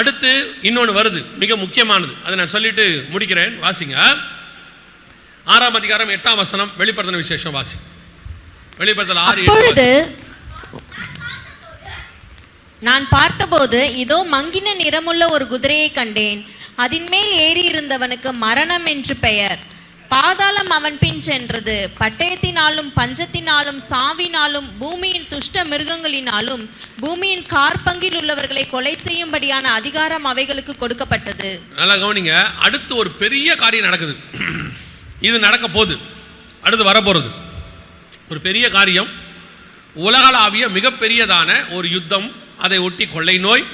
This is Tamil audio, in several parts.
அடுத்து இன்னொன்று வருது மிக முக்கியமானது. அதை நான் சொல்லிட்டு முடிக்கிறேன் வாசிங்க. ஆறாம் அதிகாரம் எட்டாம் வசனம் வெளிப்படுத்தின விசேஷம் வாசி. வெளிப்படுத்தல் ஆறு நான் பார்த்தபோது இதோ மங்கின நிறமுள்ள ஒரு குதிரையை கண்டேன். அதின் மேல் ஏறி இருந்தவனுக்கு மரணம் என்று பெயர். பாதாளம் அவன் பின் சென்றது. பட்டயத்தினாலும் பஞ்சத்தினாலும் சாவினாலும் பூமியின் துஷ்ட மிருகங்களினாலும் பூமியின் கார்பங்கில் உள்ளவர்களை கொலை செய்யும்படியான அதிகாரம் அவைகளுக்கு கொடுக்கப்பட்டது. நல்லா கவனிங்க. அடுத்து ஒரு பெரிய காரியம் நடக்குது. இது நடக்க போகுது. அடுத்து வரப்போகிறது ஒரு பெரிய காரியம். உலகளாவிய மிகப்பெரியதான ஒரு யுத்தம். அதை ஒட்டி கொள்ளை நோய்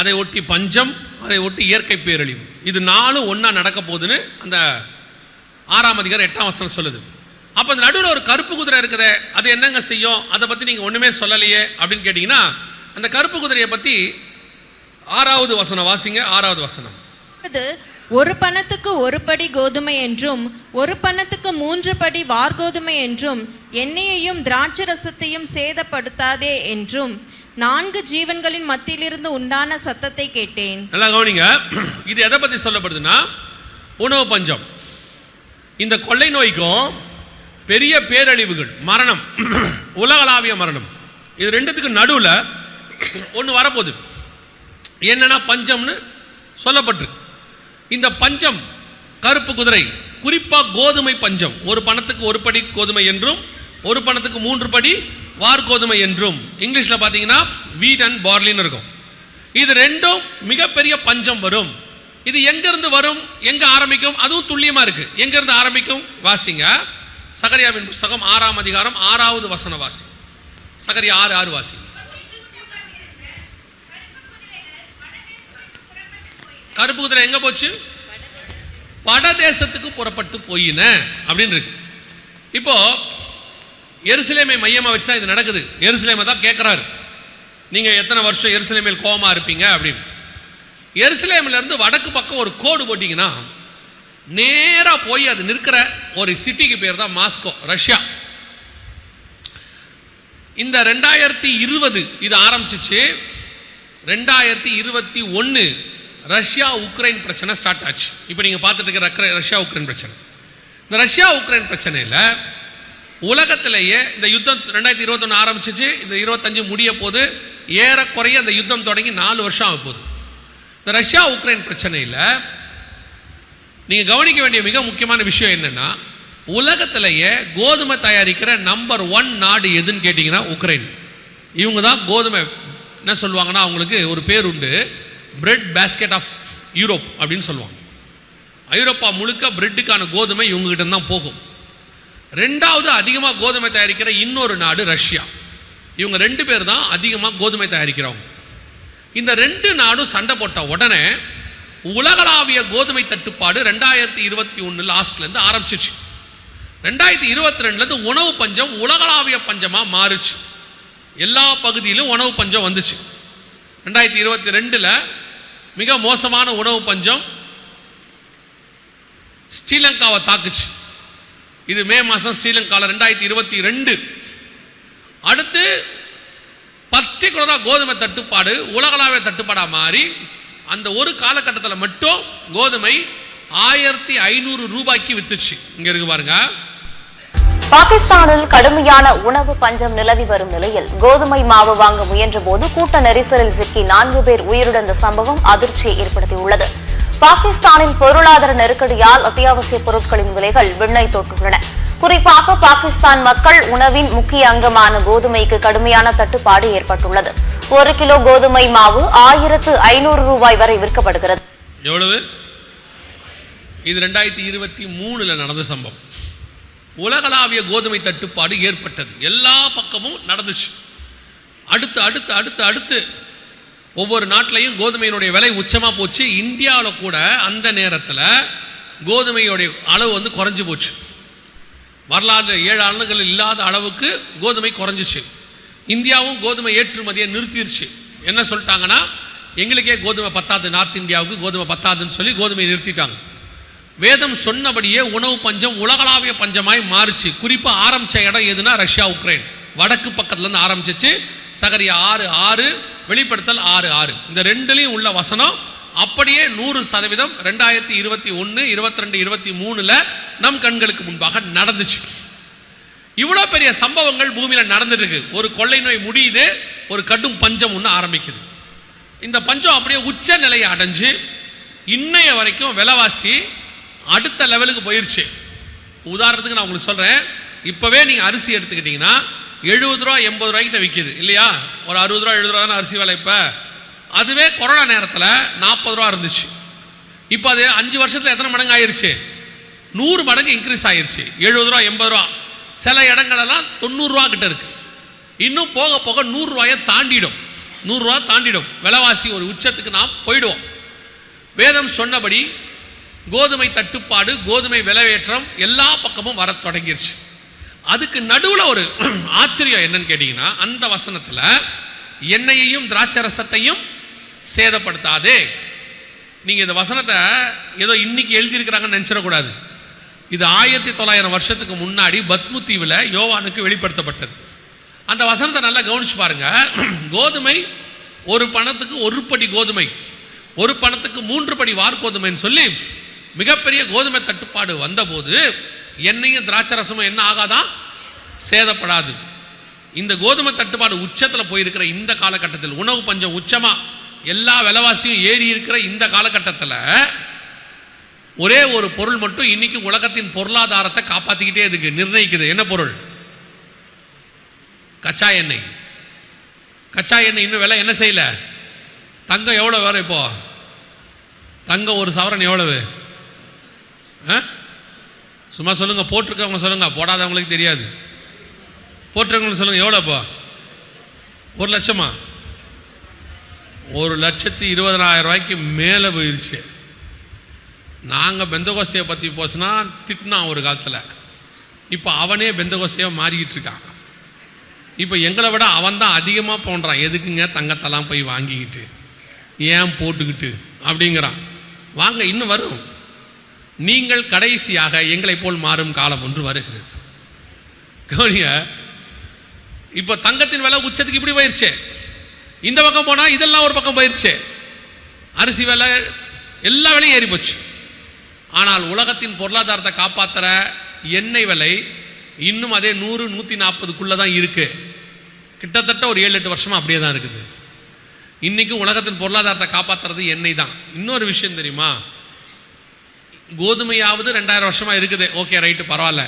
அதை ஒட்டி பஞ்சம் அதை ஒட்டி இயற்கை பேரழிவு. இது நாலும் ஒன்றா நடக்க போகுதுன்னு அந்த ஆறாம் அதிகாரம் எட்டாம் வசனம் சொல்லுது. அப்போ அந்த நடுவில் ஒரு கருப்பு குதிரை இருக்குதே அது என்னங்க செய்யும்? அதை பற்றி நீங்கள் ஒன்றுமே சொல்லலையே அப்படின்னு கேட்டிங்கன்னா அந்த கருப்பு குதிரையை பற்றி ஆறாவது வசனம் வாசிங்க ஆறாவது வசனம். ஒரு பணத்துக்கு ஒரு படி கோதுமை என்றும் ஒரு பணத்துக்கு மூன்று படி வார்கோதுமை என்றும் எண்ணெயையும் திராட்சை ரசத்தையும் சேதப்படுத்தாதே என்றும் நான்கு ஜீவன்களின் மத்தியிலிருந்து உண்டான சத்தத்தை கேட்டேன். நல்லா கவனிங்க. இது எதை பற்றி சொல்லப்படுதுன்னா உணவு பஞ்சம். இந்த கொள்ளை நோய்க்கும் பெரிய பேரழிவுகள் மரணம் உலகளாவிய மரணம். இது ரெண்டுத்துக்கு நடுவில் ஒன்று வரப்போகுது. என்னென்னா பஞ்சம்னு சொல்லப்பட்டிருக்கு இந்த பஞ்சம் கருப்பு குதிரை குறிப்பாக கோதுமை பஞ்சம். ஒரு பணத்துக்கு ஒரு படி கோதுமை என்றும் ஒரு பணத்துக்கு மூன்று படி வார் கோதுமை என்றும். இங்கிலீஷில் பார்த்தீங்கன்னா வீட் அண்ட் பார்லின்னு இருக்கும். இது ரெண்டும் மிகப்பெரிய பஞ்சம் வரும். இது எங்கிருந்து வரும் எங்க ஆரம்பிக்கும்? அதுவும் துல்லியமா இருக்கு. எங்கிருந்து ஆரம்பிக்கும்? வாசிங்க. சகரியாவின் புஸ்தகம் ஆறாம் அதிகாரம் ஆறாவது வசன வாசி. சகரியா ஆறு ஆறு வாசி. கருப்பு குதிரை எங்க போச்சு? வடதேசத்துக்கு புறப்பட்டு போயின அப்படின்னு இருக்கு. இப்போ எருசலேமை மையமாக வச்சு தான் இது நடக்குது. எருசலேமை தான் கேட்குறாரு நீங்கள் எத்தனை வருஷம் எருசலேமையில் கோபமாக இருப்பீங்க அப்படின்னு. எருசலேம்ல இருந்து வடக்கு பக்கம் ஒரு கோடு போட்டிங்கன்னா நேரா போய் அது நிற்கிற ஒரு சிட்டிக்கு பேர் தான் மாஸ்கோ ரஷ்யா. இந்த ரெண்டாயிரத்தி இருபது இது ஆரம்பிச்சிச்சு. ரெண்டாயிரத்தி இருபத்தி ஒன்று ரஷ்யா உக்ரைன் பிரச்சனை ஸ்டார்ட் ஆச்சு. இப்போ நீங்கள் பார்த்துட்டு இருக்கிற ரஷ்யா உக்ரைன் பிரச்சனை. இந்த ரஷ்யா உக்ரைன் பிரச்சனையில் உலகத்திலேயே இந்த யுத்தம் ரெண்டாயிரத்தி இருபத்தொன்று ஆரம்பிச்சிச்சு. இந்த இருபத்தஞ்சு முடிய போது ஏறக்குறைய அந்த யுத்தம் தொடங்கி நாலு வருஷம் ஆக போகுது. இந்த ரஷ்யா உக்ரைன் பிரச்சனையில் நீங்கள் கவனிக்க வேண்டிய மிக முக்கியமான விஷயம் என்னென்னா உலகத்திலேயே கோதுமை தயாரிக்கிற நம்பர் ஒன் நாடு எதுன்னு கேட்டிங்கன்னா உக்ரைன். இவங்க தான் கோதுமை என்ன சொல்லுவாங்கன்னா அவங்களுக்கு ஒரு பேர் உண்டு பிரெட் பேஸ்கெட் ஆஃப் யூரோப் அப்படின்னு சொல்லுவாங்க. ஐரோப்பா முழுக்க பிரெட்டுக்கான கோதுமை இவங்ககிட்ட தான் போகும். ரெண்டாவது அதிகமாக கோதுமை தயாரிக்கிற இன்னொரு நாடு ரஷ்யா. இவங்க ரெண்டு பேர் தான் அதிகமாக கோதுமை தயாரிக்கிறவங்க. இந்த ரெண்டு நாடும் சண்டை போட்ட உடனே உலகளாவிய கோதுமை தட்டுப்பாடு ரெண்டாயிரத்தி இருபத்தி ஒன்று லாஸ்ட்லேருந்து ஆரம்பிச்சிச்சு. ரெண்டாயிரத்தி இருபத்தி ரெண்டுலேருந்து உணவு பஞ்சம் உலகளாவிய பஞ்சமாக மாறுச்சு. எல்லா பகுதியிலும் உணவு பஞ்சம் வந்துச்சு. ரெண்டாயிரத்தி இருபத்தி ரெண்டில் மிக மோசமான உணவு பஞ்சம் ஸ்ரீலங்காவை தாக்குச்சு. இது மே மாதம் ஸ்ரீலங்காவில் ரெண்டாயிரத்தி இருபத்தி ரெண்டு. அடுத்து பர்டிகுலராக கோதுமை தட்டுப்பாடு உலகளாவிய தட்டுப்பாடாக மாறி அந்த ஒரு காலகட்டத்தில் மட்டும் கோதுமை ஆயிரத்தி ஐநூறு ரூபாய்க்கு வித்துச்சு. இங்க இருக்கு பாருங்க. பாகிஸ்தானில் கடுமையான உணவு பஞ்சம் நிலவி வரும் நிலையில் கோதுமை மாவு வாங்க முயன்றபோது கூட்ட நெரிசலில் சிக்கி நான்கு பேர் உயிரிழந்த சம்பவம் அதிர்ச்சியை ஏற்படுத்தியுள்ளது. பாகிஸ்தானின் பொருளாதார நெருக்கடியால் அத்தியாவசிய பொருட்களின் விலைகள் விண்ணை தொட்டுள்ளன குறிப்பாக பாகிஸ்தான் மக்கள் உணவின் முக்கிய அங்கமான கோதுமைக்கு கடுமையான தட்டுப்பாடு ஏற்பட்டுள்ளது. ஒரு கிலோ கோதுமை மாவு ஆயிரத்து ஐநூறு ரூபாய் வரை விற்கப்படுகிறது. எவ்வளவு? இது ரெண்டாயிரத்தி இருபத்தி மூணுல நடந்த சம்பவம். உலகளாவிய கோதுமை தட்டுப்பாடு ஏற்பட்டது. எல்லா பக்கமும் நடந்துச்சு. அடுத்து அடுத்து அடுத்து அடுத்து ஒவ்வொரு நாட்டிலையும் கோதுமையினுடைய விலை உச்சமாக போச்சு. இந்தியாவில் கூட அந்த நேரத்தில் கோதுமையுடைய அளவு வந்து குறைஞ்சி போச்சு. வரலாறு ஏழு ஆண்டுகள் இல்லாத அளவுக்கு கோதுமை குறைஞ்சிச்சு. இந்தியாவும் கோதுமை ஏற்றுமதியை நிறுத்திடுச்சு என்ன சொல்லிட்டாங்கன்னா எங்களுக்கே கோதுமை பத்தாது நார்த் இந்தியாவுக்கு கோதுமை பத்தாதுன்னு சொல்லி கோதுமையை நிறுத்திட்டாங்க. வேதம் சொன்னபடியே உணவு பஞ்சம் உலகளாவிய பஞ்சமாய் மாறுச்சு. குறிப்பாக ஆரம்பிச்ச இடம் எதுனா ரஷ்யா உக்ரைன். வடக்கு பக்கத்துலேருந்து ஆரம்பிச்சிச்சு. சகரியா ஆறு ஆறு வெளிப்படுத்தல் ஆறு ஆறு. இந்த ரெண்டுலேயும் உள்ள வசனம் அப்படியே நூறு சதவீதம் ரெண்டாயிரத்தி இருபத்தி ஒன்று இருபத்தி ரெண்டு இருபத்தி மூணில் நம் கண்களுக்கு முன்பாக நடந்துச்சு. இவ்வளோ பெரிய சம்பவங்கள் பூமியில் நடந்துட்டு இருக்கு. ஒரு கொள்ளை நோய் முடியுது ஒரு கடும் பஞ்சம் ஒன்று ஆரம்பிக்குது. இந்த பஞ்சம் அப்படியே உச்ச நிலையை அடைஞ்சு இன்னைய வரைக்கும் விலைவாசி அடுத்த லெவலுக்கு போயிருச்சு. உதாரணத்துக்கு நான் உங்களுக்கு சொல்கிறேன் இப்போவே நீங்கள் அரிசி எடுத்துக்கிட்டிங்கன்னா எழுபது ரூபா எண்பது ரூபாய்க்கிட்ட விற்கிது இல்லையா? ஒரு அறுபது ரூபா எழுபது ரூபா தானே அரிசி விலை இப்போ? அதுவே கொரோனா நேரத்தில் நாற்பது ரூபா இருந்துச்சு. இப்போ அது அஞ்சு வருஷத்தில் எத்தனை மடங்கு ஆயிடுச்சு நூறு மடங்கு இன்க்ரீஸ் ஆயிடுச்சு எழுபது ரூபா எண்பது ரூபா. சில இடங்களெல்லாம் தொண்ணூறுரூவா கிட்ட இருக்கு. இன்னும் போக போக நூறுரூவாயை தாண்டிடும். நூறுரூவா தாண்டிடும். விலைவாசி ஒரு உச்சத்துக்கு நாம் போயிடுவோம். வேதம் சொன்னபடி கோதுமை தட்டுப்பாடு கோதுமை விலையேற்றம் எல்லா பக்கமும் வரத் தொடங்கிருச்சு. அதுக்கு நடுவில் ஒரு ஆச்சரியம் என்னன்னு கேட்டிங்கன்னா அந்த வசனத்தில் எண்ணெயையும் திராட்சை ரசத்தையும் சேதப்படுத்தாதே. நீங்கள் இந்த வசனத்தை ஏதோ இன்னைக்கு எழுதியிருக்கிறாங்கன்னு நினச்சிடக்கூடாது. இது ஆயிரத்தி தொள்ளாயிரம் வருஷத்துக்கு முன்னாடி பத்மு தீவில் யோவானுக்கு வெளிப்படுத்தப்பட்டது. அந்த வசனத்தை நல்லா கவனிச்சு பாருங்க. கோதுமை ஒரு பணத்துக்கு ஒரு படி கோதுமை ஒரு பணத்துக்கு மூன்று படி வார்கோதுமைன்னு சொல்லி மிகப்பெரிய கோதுமை தட்டுப்பாடு வந்தபோது எண்ணெயும் திராட்சை ரசமும் என்ன ஆகாதான் சேதப்படாது. இந்த கோதுமை தட்டுப்பாடு உச்சத்தில் போயிருக்கிற இந்த காலகட்டத்தில் உணவு பஞ்சம் உச்சமாக எல்லா விலைவாசியும் ஏறி இருக்கிற இந்த காலகட்டத்தில் ஒரே ஒரு பொருள் மட்டும் இன்னைக்கு உலகத்தின் பொருளாதாரத்தை காப்பாற்றிக்கிட்டே இருக்கு. நிர்ணயிக்குது. என்ன பொருள்? கச்சா எண்ணெய். கச்சா எண்ணெய் இன்னும் விலை என்ன செய்யல? தங்கம் எவ்வளோ வேற இப்போ? தங்கம் ஒரு சவரன் எவ்வளவு? ஆ? சும்மா சொல்லுங்க. போட்டிருக்கவங்க சொல்லுங்க. போடாதவங்களுக்கு தெரியாது. போட்டிருக்கவங்களுக்கு சொல்லுங்க. எவ்வளோ இப்போ? ஒரு லட்சமா? ஒரு லட்சத்தி இருபதனாயிரம் ரூபாய்க்கு மேலே போயிருச்சு. நாங்கள் பெந்தகோஸ்தையை பற்றி போச்சுனா திட்டினான் ஒரு காலத்தில். இப்போ அவனே பெந்தகோஸ்தையாக மாறிக்கிட்டு இருக்கான். இப்போ எங்களை விட அவன் தான் அதிகமாக போன்றான். எதுக்குங்க தங்கத்தெல்லாம் போய் வாங்கிக்கிட்டு? ஏன் போட்டுக்கிட்டு? அப்படிங்கிறான். வாங்க இன்னும் வரும். நீங்கள் கடைசியாக எங்களை போல் மாறும் காலம் ஒன்று வருகிறது. கவனிங்க இப்போ தங்கத்தின் விலை உச்சத்துக்கு இப்படி போயிருச்சு. இந்த பக்கம் போனால் இதெல்லாம் ஒரு பக்கம் போயிடுச்சு அரிசி விலை எல்லா விலையும் ஏறி போச்சு. ஆனால் உலகத்தின் பொருளாதாரத்தை காப்பாற்றுற எண்ணெய் விலை இன்னும் அதே நூறு நூற்றி நாற்பதுக்குள்ளே தான் இருக்குது கிட்டத்தட்ட ஒரு ஏழு எட்டு வருஷமாக அப்படியே தான் இருக்குது. இன்னைக்கும் உலகத்தின் பொருளாதாரத்தை காப்பாற்றுறது எண்ணெய் தான். இன்னொரு விஷயம் தெரியுமா? கோதுமையாவது ரெண்டாயிரம் வருஷமாக இருக்குது. ஓகே ரைட்டு பரவாயில்ல.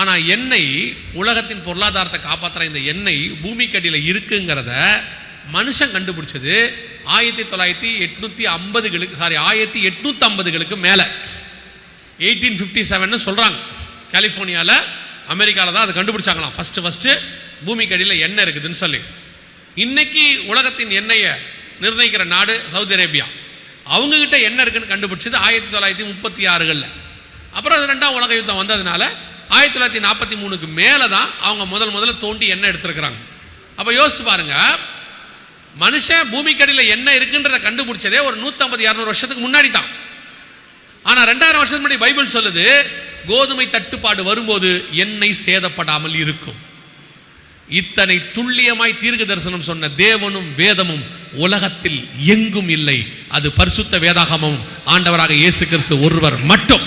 ஆனால் எண்ணெய் உலகத்தின் பொருளாதாரத்தை காப்பாற்றுற இந்த எண்ணெய் பூமிக்கடியில் இருக்குங்கிறத மனுஷன் கண்டுபிடிச்சது ஆயிரத்தி தொள்ளாயிரத்தி எட்நூற்றி ஐம்பதுகளுக்கு சாரி ஆயிரத்தி எட்நூற்றி ஐம்பதுகளுக்கு மேலே. எயிட்டீன் ஃபிஃப்டி செவன்னு சொல்கிறாங்க கலிஃபோர்னியாவில் அமெரிக்காவில் தான் அதை கண்டுபிடிச்சாங்களாம். ஃபஸ்ட்டு ஃபஸ்ட்டு பூமிக்கடியில் எண்ணெய் இருக்குதுன்னு சொல்லி. இன்னைக்கு உலகத்தின் எண்ணெயை நிர்ணயிக்கிற நாடு சவுதி அரேபியா. அவங்கக்கிட்ட எண்ணெய் இருக்குன்னு கண்டுபிடிச்சது ஆயிரத்தி தொள்ளாயிரத்தி முப்பத்தி ஆறுகளில். அப்புறம் அது ரெண்டாம் உலக யுத்தம் வந்ததுனால ஆயிரத்தி தொள்ளாயிரத்தி நாற்பத்தி மூணுக்கு மேலே தான் அவங்க முதல் முதல்ல தோண்டி எண்ணெய் எடுத்திருக்கிறாங்க. அப்போ யோசிச்சு பாருங்க மனுஷன் பூமிக்கடியில் என்ன இருக்குன்றத கண்டுபிடிச்சதே ஒரு நூற்றம்பது இரநூறு வருஷத்துக்கு முன்னாடி தான் ஆனால் ரெண்டாயிரம் வருஷத்துக்கு முன்னாடி பைபிள் சொல்லுது கோதுமை தட்டுப்பாடு வரும்போது எண்ணெய் சேதப்படாமல் இருக்கும். இத்தனை துல்லியமாய் தீர்க்க தரிசனம் சொன்ன தேவனும் வேதமும் உலகத்தில் எங்கும் இல்லை. அது பரிசுத்த வேதாகமும் ஆண்டவராக இயேசு கிறிஸ்து ஒருவர் மட்டும்.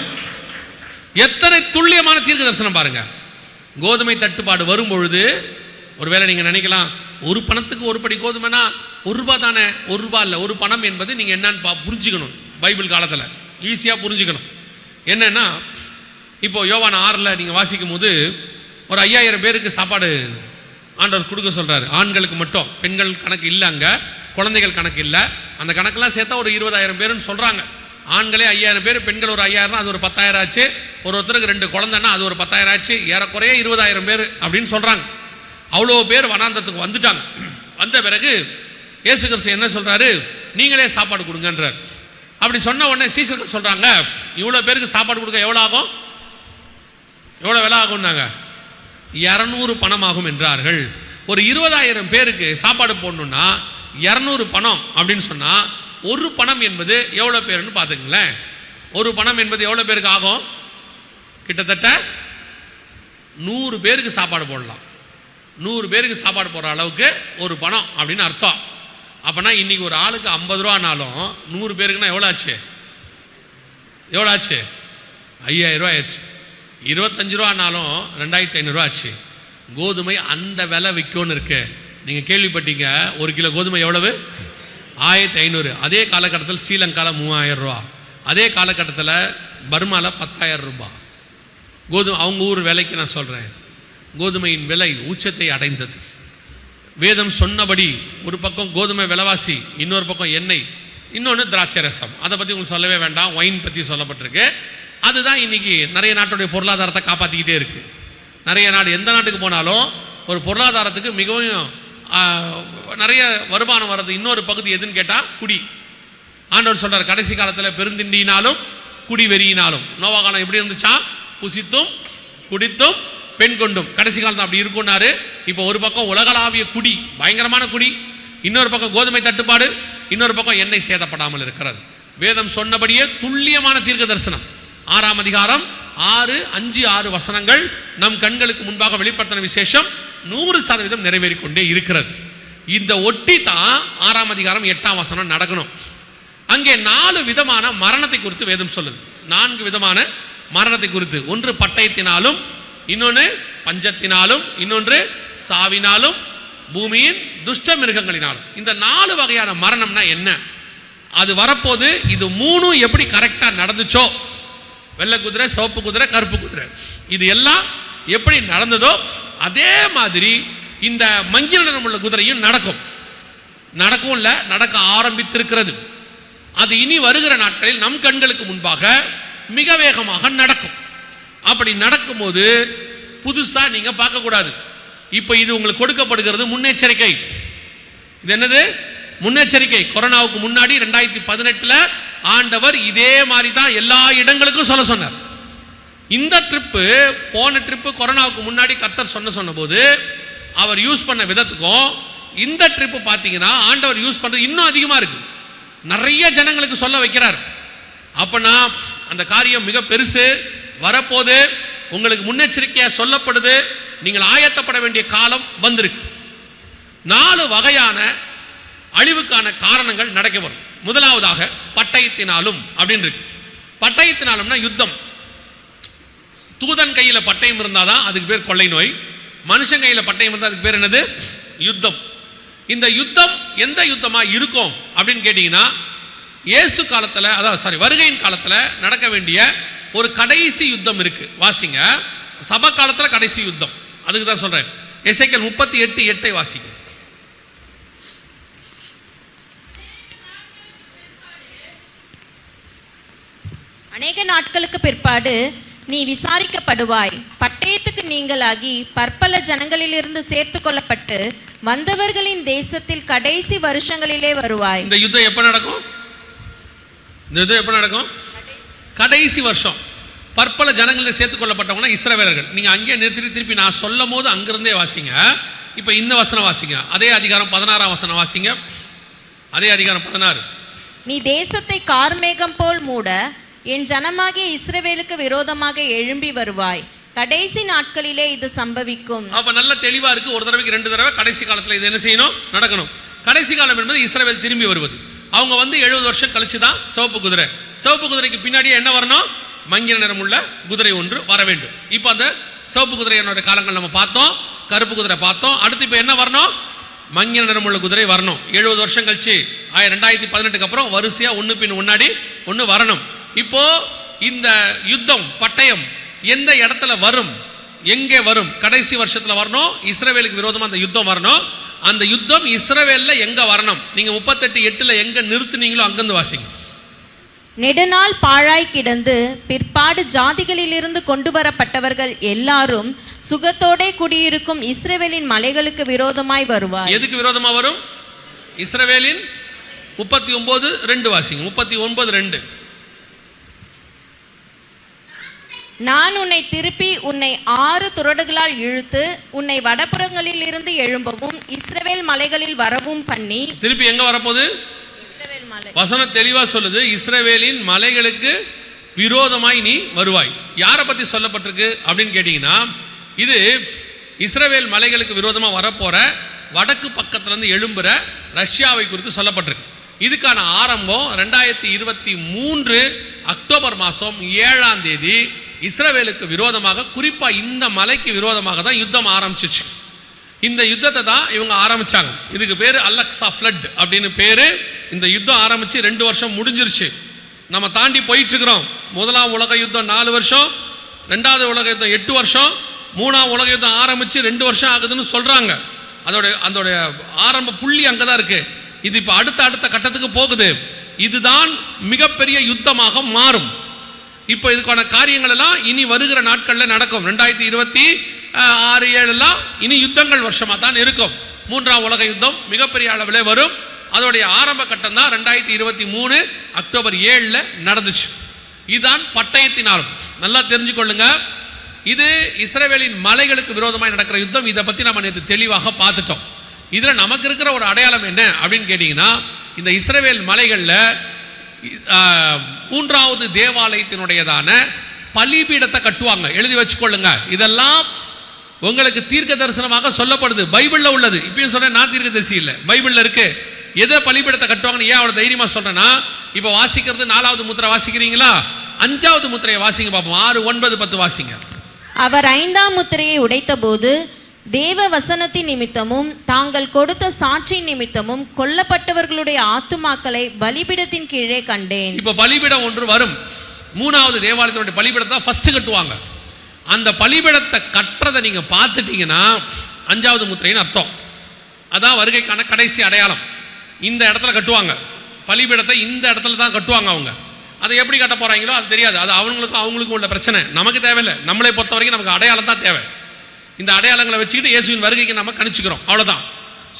எத்தனை துல்லியமான தீர்க்க தரிசனம் பாருங்க. கோதுமை தட்டுப்பாடு வரும் பொழுது ஒருவேளை நீங்கள் நினைக்கலாம் ஒரு பணத்துக்கு ஒரு படி கோதுமைனா ஒரு ரூபா தானே ஒரு ரூபா இல்லை ஒரு பணம் என்பது நீங்கள் என்னன்னு பா புரிஞ்சுக்கணும் பைபிள் காலத்தில். ஈஸியாக புரிஞ்சுக்கணும். என்னென்னா இப்போ யோவான் ஆறில் நீங்கள் வாசிக்கும் போது ஒரு ஐயாயிரம் பேருக்கு சாப்பாடு ஆண்டவர் கொடுக்க சொல்கிறாரு ஆண்களுக்கு மட்டும் பெண்கள் கணக்கு இல்லை அங்கே குழந்தைகள் கணக்கு இல்லை. அந்த கணக்கெல்லாம் சேர்த்தா ஒரு இருபதாயிரம் பேருன்னு சொல்கிறாங்க ஆண்களே ஐயாயிரம் பேர் பெண்கள் ஒரு ஐயாயிரம் அது ஒரு பத்தாயிரம் ஆச்சு. ஒரு ஒருத்தருக்கு ரெண்டு குழந்தைன்னா அது ஒரு பத்தாயிரம் ஆச்சு. ஏறக்குறைய இருபதாயிரம் பேர் அப்படின்னு சொல்கிறாங்க அவ்வளோ பேர் வனாந்தத்துக்கு வந்துட்டாங்க. வந்த பிறகு இயேசு கிறிஸ்து என்ன சொல்கிறாரு நீங்களே சாப்பாடு கொடுங்கன்றார். அப்படி சொன்ன உடனே சீசர்கள் சொல்கிறாங்க இவ்வளோ பேருக்கு சாப்பாடு கொடுக்க எவ்வளோ ஆகும்? எவ்வளோ விலை ஆகும்னாங்க? இரநூறு பணம் ஆகும் என்றார்கள். ஒரு இருபதாயிரம் பேருக்கு சாப்பாடு போடணும்னா இரநூறு பணம் அப்படின்னு சொன்னால் ஒரு பணம் என்பது எவ்வளோ பேருன்னு பார்த்துங்களேன் ஒரு பணம் என்பது எவ்வளோ பேருக்கு ஆகும்? கிட்டத்தட்ட நூறு பேருக்கு சாப்பாடு போடலாம். நூறு பேருக்கு சாப்பாடு போடுற அளவுக்கு ஒரு பணம் அப்படின்னு அர்த்தம். அப்போனா இன்னைக்கு ஒரு ஆளுக்கு ஐம்பது ரூபானாலும் நூறு பேருக்குன்னா எவ்வளோ ஆச்சு? எவ்வளோ ஆச்சு? ஐயாயிரம் ரூபா ஆயிடுச்சு. இருபத்தஞ்சு ரூபானாலும் ரெண்டாயிரத்தி ஐநூறுரூவா ஆச்சு. கோதுமை அந்த விலை விற்கும்னு இருக்கு. நீங்கள் கேள்விப்பட்டீங்க ஒரு கிலோ கோதுமை எவ்வளவு? ஆயிரத்தி ஐநூறு. அதே காலகட்டத்தில் ஸ்ரீலங்காவில் மூவாயிரம் ரூபா. அதே காலகட்டத்தில் பர்மாவில் பத்தாயிரம் ரூபாய் கோதுமை அவங்க ஊர் விலைக்கு நான் சொல்கிறேன் கோதுமையின் விலை உச்சத்தை அடைந்தது. வேதம் சொன்னபடி ஒரு பக்கம் கோதுமை விலைவாசி இன்னொரு பக்கம் எண்ணெய் இன்னொன்று திராட்சை ரசம். அதை பற்றி உங்களுக்கு சொல்லவே வேண்டாம். ஒயின் பற்றி சொல்லப்பட்டிருக்கு. அதுதான் இன்னைக்கு நிறைய நாட்டுடைய பொருளாதாரத்தை காப்பாற்றிக்கிட்டே இருக்குது நிறைய நாடு எந்த நாட்டுக்கு போனாலும் ஒரு பொருளாதாரத்துக்கு மிகவும் நிறைய வருமானம் வர்றது இன்னொரு பகுதி எதுன்னு கேட்டால் குடி. ஆண்டவர் சொல்கிறார் கடைசி காலத்தில் பெருந்திண்டியினாலும் குடி வெறியினாலும். நோவா காலம் எப்படி இருந்துச்சா புசித்தும் குடித்தும் பெண் கொண்டும். கடைசி காலத்தில் அப்படி இருக்கும்னாரு. இப்போ ஒரு பக்கம் உலகளாவிய குடி பயங்கரமான குடி இன்னொரு பக்கம் கோதுமை தட்டுப்பாடு இன்னொரு பக்கம் எண்ணெய் சேதப்படாமல் இருக்கிறது. வேதம் சொன்னபடியே துல்லியமான தீர்க்க தரிசனம். ஆறாம் அதிகாரம் ஆறு அஞ்சு ஆறு வசனங்கள் நம் கண்களுக்கு முன்பாக வெளிப்படுத்தின விசேஷம் நூறு சதவீதம் நிறைவேறி கொண்டே இருக்கிறது. இந்த ஒட்டி தான் ஆறாம் அதிகாரம் எட்டாம் வசனம் நடக்கணும். அங்கே நாலு விதமான மரணத்தை குறித்து வேதம் சொல்லுது. நான்கு விதமான மரணத்தை குறித்து. ஒன்று பட்டயத்தினாலும் இன்னொன்று பஞ்சத்தினாலும் இன்னொன்று சாவினாலும் பூமியின் துஷ்ட மிருகங்களினாலும். இந்த நாலு வகையான மரணம்னா என்ன? அது வரப்போது இது மூணும் எப்படி கரெக்டாக நடந்துச்சோ? வெள்ளை குதிரை சிவப்பு குதிரை கருப்பு குதிரை. இது எல்லாம் எப்படி நடந்ததோ அதே மாதிரி இந்த மஞ்சள் நிறம் உள்ள குதிரையும் நடக்கும். நடக்கும் இல்லை நடக்க ஆரம்பித்திருக்கிறது. அது இனி வருகிற நாட்களில் நம் கண்களுக்கு முன்பாக மிக வேகமாக நடக்கும். அப்படி நடக்கும்போது புதுசாக நீங்கள் பார்க்கக்கூடாது இப்போ இது உங்களுக்கு கொடுக்கப்படுகிறது முன்னெச்சரிக்கை. இது என்னது? முன்னெச்சரிக்கை. கொரோனாவுக்கு முன்னாடி ரெண்டாயிரத்தி பதினெட்டில் ஆண்டவர் இதே மாதிரி தான் எல்லா இடங்களுக்கும் சொல்ல சொன்னார். இந்த ட்ரிப்பு போன ட்ரிப்பு கொரோனாவுக்கு முன்னாடி கத்தர் சொன்ன சொன்னபோது அவர் யூஸ் பண்ண விதத்துக்கும் இந்த ட்ரிப்பு பார்த்தீங்கன்னா ஆண்டவர் யூஸ் பண்ணுறது இன்னும் அதிகமாக இருக்குது நிறைய ஜனங்களுக்கு சொல்ல வைக்கிறார். அப்போனா அந்த காரியம் மிக பெருசு. வரப்போது உங்களுக்கு முன்னெச்சரிக்கையாக சொல்லப்படுது நீங்கள் ஆயத்தப்பட வேண்டிய காலம் வந்திருக்கு. நாலு வகையான அழிவுக்கான காரணங்கள் நடக்க வரும். முதலாவதாக பட்டயத்தினாலும் அப்படின்னு இருக்கு பட்டயத்தினாலும்னா யுத்தம். தூதன் கையில் பட்டயம் இருந்தாதான் அதுக்கு பேர் கொள்ளை நோய். மனுஷன் கையில் பட்டயம் இருந்தால் அதுக்கு பேர் என்னது? யுத்தம். இந்த யுத்தம் எந்த யுத்தமாக இருக்கும் அப்படின்னு கேட்டிங்கன்னா இயேசு காலத்தில் அதாவது சாரி வருகையின் காலத்தில் நடக்க வேண்டிய ஒரு கடைசி யுத்தம் இருக்கு. வாசிங்க. சப காலத்துல கடைசி யுத்தம். அதுக்கு தான் சொல்றேன். எசைக்கல் முப்பத்தி எட்டு எட்டை வாசிங்க. அநேக நாட்களுக்கு பிற்பாடு நீ விசாரிக்கப்படுவாய். பட்டயத்துக்கு நீங்களாகி பற்பல ஜனங்களிலிருந்து சேர்த்து கொள்ளப்பட்டு வந்தவர்களின் தேசத்தில் கடைசி வருஷங்களிலே வருவாய். இந்த யுத்தம் எப்போ நடக்கும்? இந்த யுத்தம் எப்போ நடக்கும்? கடைசி வருஷம். பற்பல ஜனங்களில் சேர்த்து கொள்ளப்பட்டவங்கன்னா இஸ்ரவேலர்கள். நீங்கள் அங்கேயே நிறுத்திட்டு திருப்பி நான் சொல்லும் போது அங்கிருந்தே வாசிங்க. இப்போ இந்த வசனம் வாசிங்க. அதே அதிகாரம் பதினாறாம் வசனம் வாசிங்க. அதே அதிகாரம் பதினாறு. நீ தேசத்தை கார்மேகம் போல் மூட என் ஜனமாகிய இஸ்ரவேலுக்கு விரோதமாக எழும்பி வருவாய். கடைசி நாட்களிலே இது சம்பவிக்கும். அப்போ நல்ல தெளிவாக இருக்குது ஒரு தடவைக்கு ரெண்டு தடவை கடைசி காலத்தில் இது என்ன செய்யணும்? நடக்கணும். கடைசி காலம் என்பது இஸ்ரவேல் திரும்பி வருவது. அவங்க வந்து எழுபது வருஷம் கழிச்சு தான் சிவப்பு குதிரை. சிவப்பு குதிரைக்கு பின்னாடியே என்ன வரணும்? மங்கின நிறமுள்ள குதிரை ஒன்று வர வேண்டும். இப்போ அந்த சிவப்பு குதிரையினோட காலங்கள் நம்ம பார்த்தோம் கருப்பு குதிரை பார்த்தோம். அடுத்து இப்போ என்ன வரணும்? மங்கின நிறமுள்ள குதிரை வரணும். எழுபது வருஷம் கழிச்சு ஆயிரம் ரெண்டாயிரத்தி பதினெட்டுக்கு அப்புறம் வரிசையாக ஒன்று பின் முன்னாடி ஒன்று வரணும். இப்போ இந்த யுத்தம் பட்டயம் எந்த இடத்துல வரும்? எங்கே வரும்? கடைசி வருஷத்தில் வரணும். இஸ்ரவேலுக்கு விரோதமாக அந்த யுத்தம் வரணும். அந்த யுத்தம் இஸ்ரேவேலில் எங்கே வரணும்? நீங்கள் முப்பத்தெட்டு எட்டில் எங்கே நிறுத்துனீங்களோ அங்கேருந்து வாசிங்க. நெடுநாள் பாழாய் கிடந்து பிற்பாடு ஜாதிகளிலிருந்து கொண்டு வரப்பட்டவர்கள் எல்லாரும் சுகத்தோடே குடியிருக்கும் இஸ்ரவேலின் மலைகளுக்கு விரோதமாய் வருவாய் எதுக்கு விரோதமா வரும்? இஸ்ரவேலின் முப்பத்தி ஒன்பது ரெண்டு வாசிங்க. முப்பத்தி ஒன்பது ரெண்டு. நான் உன்னை திருப்பி உன்னை ஆறு துறடுகளால் இழுத்து உன்னை வடபுறங்களில் இருந்து எழும்பவும் இஸ்ரவேல் மலைகளில் வரவும் பண்ணி திருப்பி எங்க வரப்போகுது? வசனம் தெளிவா சொல்லுது இஸ்ரவேலின் மலைகளுக்கு விரோதமாய் நீ வருவாய். யாரை பத்தி சொல்லப்பட்டிருக்கு அப்படின்னு கேட்டீங்கன்னா இது இஸ்ரவேல் மலைகளுக்கு விரோதமா வரப்போற வடக்கு பக்கத்துலேருந்து எழும்புற ரஷ்யாவை குறித்து சொல்லப்பட்டிருக்கு. இதுக்கான ஆரம்பம் ரெண்டாயிரத்தி இருபத்தி மூன்று அக்டோபர் மாதம் ஏழாம் தேதி இஸ்ரவேலுக்கு விரோதமாக குறிப்பாக இந்த மலைக்கு விரோதமாக தான் யுத்தம் ஆரம்பிச்சிச்சு. இந்த யுத்தத்தை தான் இவங்க ஆரம்பிச்சாங்க. இதுக்கு பேர் அலக்ஸா ஃப்ளட் அப்படின்னு பேர். இந்த யுத்தம் ஆரம்பித்து ரெண்டு வருஷம் முடிஞ்சிருச்சு. நம்ம தாண்டி போயிட்டுருக்குறோம். முதலாம் உலக யுத்தம் நாலு வருஷம் ரெண்டாவது உலக யுத்தம் எட்டு வருஷம் மூணாம் உலக யுத்தம் ஆரம்பித்து ரெண்டு வருஷம் ஆகுதுன்னு சொல்கிறாங்க அதோட அதோட ஆரம்ப புள்ளி அங்கே தான் இருக்குது இது இப்போ அடுத்த அடுத்த கட்டத்துக்கு போகுது. இதுதான் மிகப்பெரிய யுத்தமாக மாறும். இப்போ இதுக்கான காரியங்கள் எல்லாம் இனி வருகிற நாட்களில் நடக்கும். ரெண்டாயிரத்தி இருபத்தி ஆறு ஏழுலாம் இனி யுத்தங்கள் வருஷமாக தான் இருக்கும். மூன்றாம் உலக யுத்தம் மிகப்பெரிய அளவில் வரும். அதோடைய ஆரம்ப கட்டம் தான் ரெண்டாயிரத்தி இருபத்தி மூணு அக்டோபர் ஏழில் நடந்துச்சு. இதுதான் பட்டயத்தின் ஆரம்பம் நல்லா தெரிஞ்சுக்கொள்ளுங்க. இது இஸ்ரவேலின் மலைகளுக்கு விரோதமாக நடக்கிற யுத்தம். இதை பற்றி நம்ம நேற்று தெளிவாக பார்த்துட்டோம். இதில் நமக்கு இருக்கிற ஒரு அடையாளம் என்ன அப்படின்னு கேட்டிங்கன்னா இந்த இஸ்ரேவேல் மலைகளில் மூன்றாவது தேவாலயத்தினுடையதான பலிபீடத்தை கட்டுவாங்க. எழுதி வச்சுக்கொள்ளுங்க. இதெல்லாம் உங்களுக்கு தீர்க்க தரிசனமாக சொல்லப்படுது. பைபிளில் உள்ளது. இப்பயும் சொல்றேன் நான் தீர்க்க தரிசி இல்லை. பைபிளில் இருக்கு. எதை பலிபீடத்தை கட்டுவாங்கன்னு ஏன் அவ்வளோ தைரியமாக சொல்றேன்னா இப்போ வாசிக்கிறது நாலாவது முத்திரை வாசிக்கிறீங்களா? அஞ்சாவது முத்திரையை வாசிங்க பார்ப்போம் ஆறு ஒன்பது பத்து வாசிங்க. அவர் ஐந்தாம் முத்திரையை உடைத்தபோது தேவ வசனத்தின் நிமித்தமும் தாங்கள் கொடுத்த சாட்சி நிமித்தமும் கொல்லப்பட்டவர்களுடைய ஆத்துமாக்களை பலிபீடத்தின் கீழே கண்டேன். இப்போ பலிபீடம் ஒன்று வரும். மூணாவது தேவாலயத்தினுடைய பலிபீடத்தை ஃபர்ஸ்ட் கட்டுவாங்க. அந்த பலிபீடத்தை கட்டுறதை நீங்கள் பார்த்துட்டீங்கன்னா அஞ்சாவது முத்திரைன்னு அர்த்தம். அதான் வருகைக்கான கடைசி அடையாளம். இந்த இடத்துல கட்டுவாங்க. பலிபீடத்தை இந்த இடத்துல தான் கட்டுவாங்க அவங்க. அதை எப்படி கட்ட போகிறாங்களோ அது தெரியாது. அது அவங்களுக்கும் அவங்களுக்கும் உள்ள பிரச்சனை. நமக்கு தேவையில்லை. நம்மளை பொறுத்த வரைக்கும் நமக்கு அடையாளம் தான் தேவை. இந்த அடையாளங்களை வச்சுக்கிட்டு இயேசுவின் வருகைக்கு நம்ம கணிச்சுக்கிறோம். அவ்வளோதான்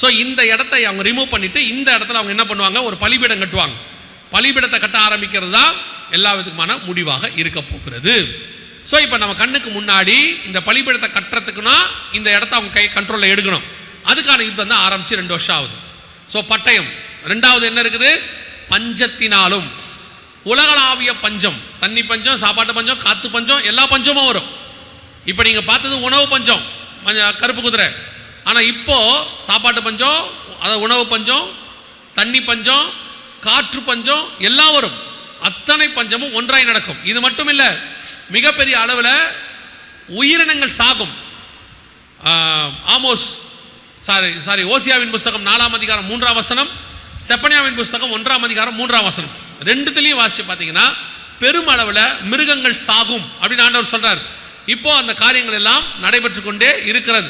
ஸோ இந்த இடத்தை அவங்க ரிமூவ் பண்ணிவிட்டு இந்த இடத்துல அவங்க என்ன பண்ணுவாங்க? ஒரு பலிபீடம் கட்டுவாங்க. பலிபீடத்தை கட்ட ஆரம்பிக்கிறது தான் எல்லா விதமான முடிவாக இருக்க போகிறது. ஸோ இப்போ நம்ம கண்ணுக்கு முன்னாடி இந்த பலிபீடத்தை கட்டுறதுக்குன்னா இந்த இடத்த அவங்க கை கண்ட்ரோலில் எடுக்கணும். அதுக்கான யுத்தம் தான் ஆரம்பித்து ரெண்டு வருஷம் ஆகுது. ஸோ பட்டயம். ரெண்டாவது என்ன இருக்குது? பஞ்சத்தினாலும். உலகளாவிய பஞ்சம். தண்ணி பஞ்சம் சாப்பாட்டு பஞ்சம் காற்று பஞ்சம் எல்லா பஞ்சமும் வரும். இப்போ நீங்கள் பார்த்தது உணவு பஞ்சம். கருப்பு குதிரை. ஆனால் இப்போது சாப்பாட்டு பஞ்சம் அதாவது உணவு பஞ்சம் தண்ணி பஞ்சம் காற்று பஞ்சம் எல்லாம் வரும். அத்தனை பஞ்சமும் ஒன்றாய் நடக்கும். இது மட்டும் இல்லை மிகப்பெரிய அளவில் உயிரினங்கள் சாகும். ஆஹ், ஆமோஸ் சாரி சாரி ஓசியாவின் புஸ்தகம் நாலாம் அதிகாரம் மூன்றாம் வசனம் செப்பனியாவின் புஸ்தகம் ஒன்றாம் அதிகாரம் மூன்றாம் வசனம். ரெண்டுத்துலேயும் வாசிச்சு பார்த்தீங்கன்னா பெருமளவில் மிருகங்கள் சாகும் அப்படின்னு ஆண்டவர் சொல்கிறார் இப்போ அந்த காரியங்கள் எல்லாம் நடைபெற்று கொண்டே இருக்கிறது.